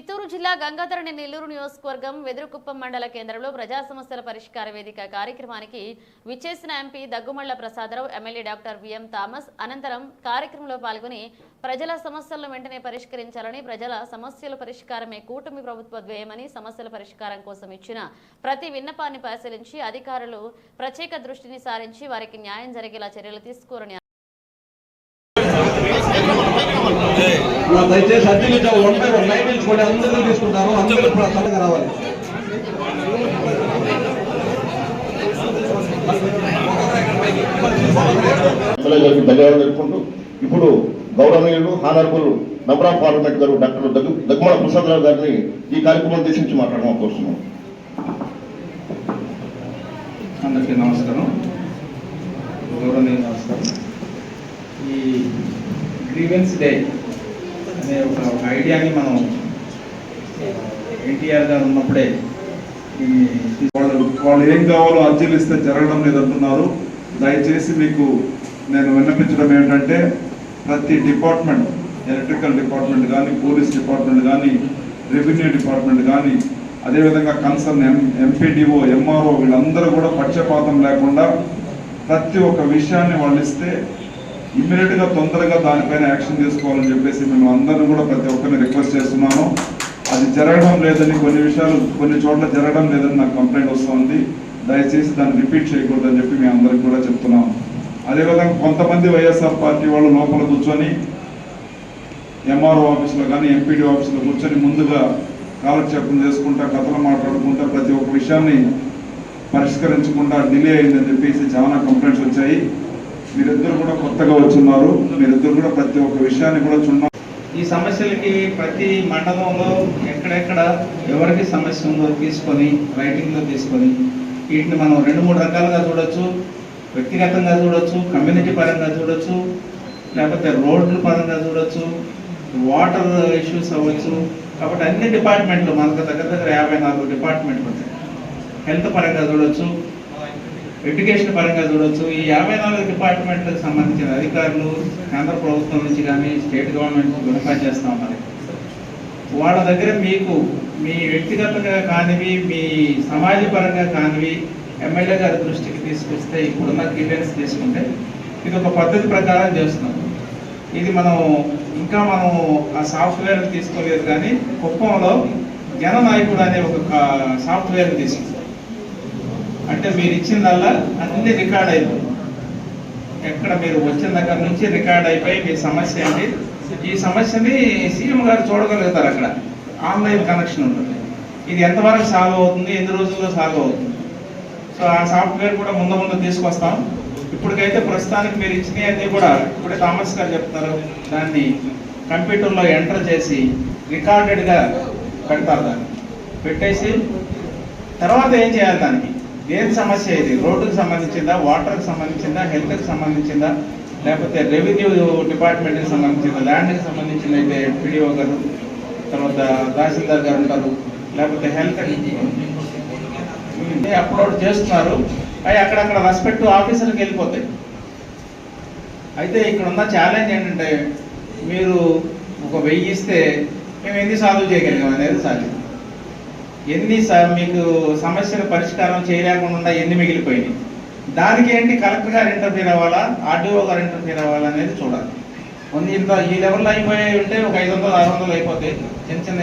చిత్తూరు జిల్లా గంగాధరణి నెల్లూరు నియోజకవర్గం వెదురుకుప్పం మండల కేంద్రంలో ప్రజా సమస్యల పరిష్కార వేదిక కార్యక్రమానికి విచ్చేసిన MP Daggumalla Prasadarao MLA doctor VM Thomas అనంతరం కార్యక్రమంలో పాల్గొని ప్రజల సమస్యలను వెంటనే పరిష్కరించాలని ప్రజల సమస్యల పరిష్కారమే కూటమి ప్రభుత్వ ధ్యేయమని సమస్యల పరిష్కారం కోసం ఇచ్చిన ప్రతి విన్నపాన్ని పరిశీలించి అధికారులు ప్రత్యేక దృష్టిని సారించి వారికి న్యాయం జరిగేలా చర్యలు తీసుకోరని దయచేసి అర్జీలు ఇచ్చా వన్ బై వన్ లైన్ నిల్చుకోండి అందరూ తీసుకుంటారు. అందరూ ఇప్పుడు తొందరగా రావాలి. ధన్యవాదాలు తెలుపుకుంటూ ఇప్పుడు గౌరవనీయులు హానరబుల్ మెంబర్ ఆఫ్ పార్లమెంట్ గారు డాక్టర్ దగ్గు దగ్గుమల ప్రసాదరావు గారిని ఈ కార్యక్రమం ఉద్దేశించి మాట్లాడడం కోరుతున్నాం. అందరికీ నమస్కారం. గౌరవనీయ నమస్కారం. ఈ గ్రీవెన్స్ డే అనే ఒక ఐడియాని మనం ఎన్టీఆర్ గారు ఉన్నప్పుడే వాళ్ళు వాళ్ళు ఏం కావాలో అర్జీలు ఇస్తే జరగడం లేదంటున్నారు. దయచేసి మీకు నేను విన్నపించడం ఏంటంటే ప్రతి డిపార్ట్మెంట్ ఎలక్ట్రికల్ డిపార్ట్మెంట్ కానీ పోలీస్ డిపార్ట్మెంట్ కానీ రెవెన్యూ డిపార్ట్మెంట్ కానీ అదేవిధంగా కన్సర్న్ ఎం ఎంపీడీఓ ఎంఆర్ఓ వీళ్ళందరూ కూడా పక్షపాతం లేకుండా ప్రతి ఒక్క విషయాన్ని వాళ్ళు ఇస్తే ఇమ్మీడియట్గా తొందరగా దానిపైన యాక్షన్ తీసుకోవాలని చెప్పేసి మేము అందరిని కూడా ప్రతి ఒక్కరిని రిక్వెస్ట్ చేస్తున్నాను అది జరగడం లేదని కొన్ని విషయాలు కొన్ని చోట్ల జరగడం లేదని నాకు కంప్లైంట్ వస్తుంది. దయచేసి దాన్ని రిపీట్ చేయకూడదని చెప్పి మేము అందరికి కూడా చెప్తున్నాం. అదేవిధంగా కొంతమంది వైఎస్ఆర్ పార్టీ వాళ్ళు లోపల కూర్చొని ఎంఆర్ఓ ఆఫీసులో కానీ ఎంపీడీ ఆఫీసులో కూర్చొని ముందుగా కాలక్షేపం చేసుకుంటా కథలు మాట్లాడుకుంటా ప్రతి ఒక్క విషయాన్ని పరిష్కరించకుండా డిలే అయిందని చెప్పేసి చాలా కంప్లైంట్స్ వచ్చాయి. మీరిద్దరు కూడా కొత్తగా వచ్చున్నారు మీరిద్దరు కూడా ప్రతి ఒక్క విషయాన్ని కూడా చున్నా ఈ సమస్యలకి ప్రతి మండలంలో ఎక్కడెక్కడ ఎవరికి సమస్య ఉందో తీసుకొని రైటింగ్లో తీసుకొని వీటిని మనం రెండు మూడు రకాలుగా చూడొచ్చు. వ్యక్తిగతంగా చూడొచ్చు కమ్యూనిటీ పరంగా చూడొచ్చు లేకపోతే రోడ్ల పరంగా చూడొచ్చు వాటర్ ఇష్యూస్ అవ్వచ్చు. కాబట్టి అన్ని డిపార్ట్మెంట్లు మనకు దగ్గర దగ్గర యాభై నాలుగు డిపార్ట్మెంట్లు ఉంటాయి. హెల్త్ పరంగా చూడొచ్చు ఎడ్యుకేషన్ పరంగా చూడొచ్చు. ఈ యాభై నాలుగు డిపార్ట్మెంట్లకు సంబంధించిన అధికారులు కేంద్ర ప్రభుత్వం నుంచి కానీ స్టేట్ గవర్నమెంట్ నుంచి గుణపా చేస్తూ ఉన్నారు. వాళ్ళ దగ్గర మీకు మీ వ్యక్తిగతంగా కానివి మీ సమాజ పరంగా కానివి ఎమ్మెల్యే గారి దృష్టికి తీసుకొస్తే ఇప్పుడున్న క్లియరెన్స్ తీసుకుంటే ఇది ఒక పద్ధతి ప్రకారం చేస్తున్నాం. ఇది మనం ఇంకా మనం ఆ సాఫ్ట్వేర్ తీసుకోలేదు కానీ కుప్పంలో జననాయకుడు అనే ఒక సాఫ్ట్వేర్ తీసుకుంటాం అంటే మీరు ఇచ్చిందల్లా అన్ని రికార్డ్ అయిపోయి. ఎక్కడ మీరు వచ్చిన దగ్గర నుంచి రికార్డ్ అయిపోయి మీ సమస్య ఏంటి? ఈ సమస్యని సీఎం గారు చూడగలుగుతారు అక్కడ. ఆన్లైన్ కనెక్షన్ ఉంటుంది. ఇది ఎంతవరకు సాల్వ్ అవుతుంది? ఎన్ని రోజుల్లో సాల్వ్ అవుతుంది? సో ఆ సాఫ్ట్వేర్ కూడా ముందు ముందు తీసుకొస్తాం. ఇప్పటికైతే ప్రస్తుతానికి మీరు ఇచ్చినవి అన్నీ కూడా ఇప్పుడే థామస్ గారు చెప్తారు. దాన్ని కంప్యూటర్లో ఎంటర్ చేసి రికార్డెడ్గా పెడతారు దాన్ని. పెట్టేసి తర్వాత ఏం చేయాలి దానికి? ఏం సమస్య ఇది? రోడ్డుకి సంబంధించిందా? వాటర్కి సంబంధించిందా? హెల్త్కి సంబంధించిందా? లేకపోతే రెవెన్యూ డిపార్ట్మెంట్కి సంబంధించిందా? ల్యాండ్కి సంబంధించింది అయితే పిడిఓ గారు తర్వాత తహసీల్దార్ గారు ఉంటారు. లేకపోతే హెల్త్ అప్లోడ్ చేస్తున్నారు. అవి అక్కడక్కడ రెస్పెక్ట్ ఆఫీసర్కి వెళ్ళిపోతాయి. అయితే ఇక్కడ ఉన్న ఛాలెంజ్ ఏంటంటే మీరు ఒక వెయ్యి ఇస్తే మేము ఎన్ని సాల్వ్ చేయగలిగాం అనేది సాధ్యం. ఎన్ని మీకు సమస్యల పరిష్కారం చేయలేకుండా ఎన్ని మిగిలిపోయినాయి? దానికి ఏంటి కలెక్టర్ గారు ఇంటర్ఫీర్ అవ్వాలా ఆర్డీఓ గారు ఇంటర్ఫీర్ అవ్వాలా అనేది చూడాలి. ఇంత ఈ లెవెల్లో అయిపోయి ఉంటే ఒక ఐదు వందలు ఆరు వందలు అయిపోతాయి. చిన్న చిన్న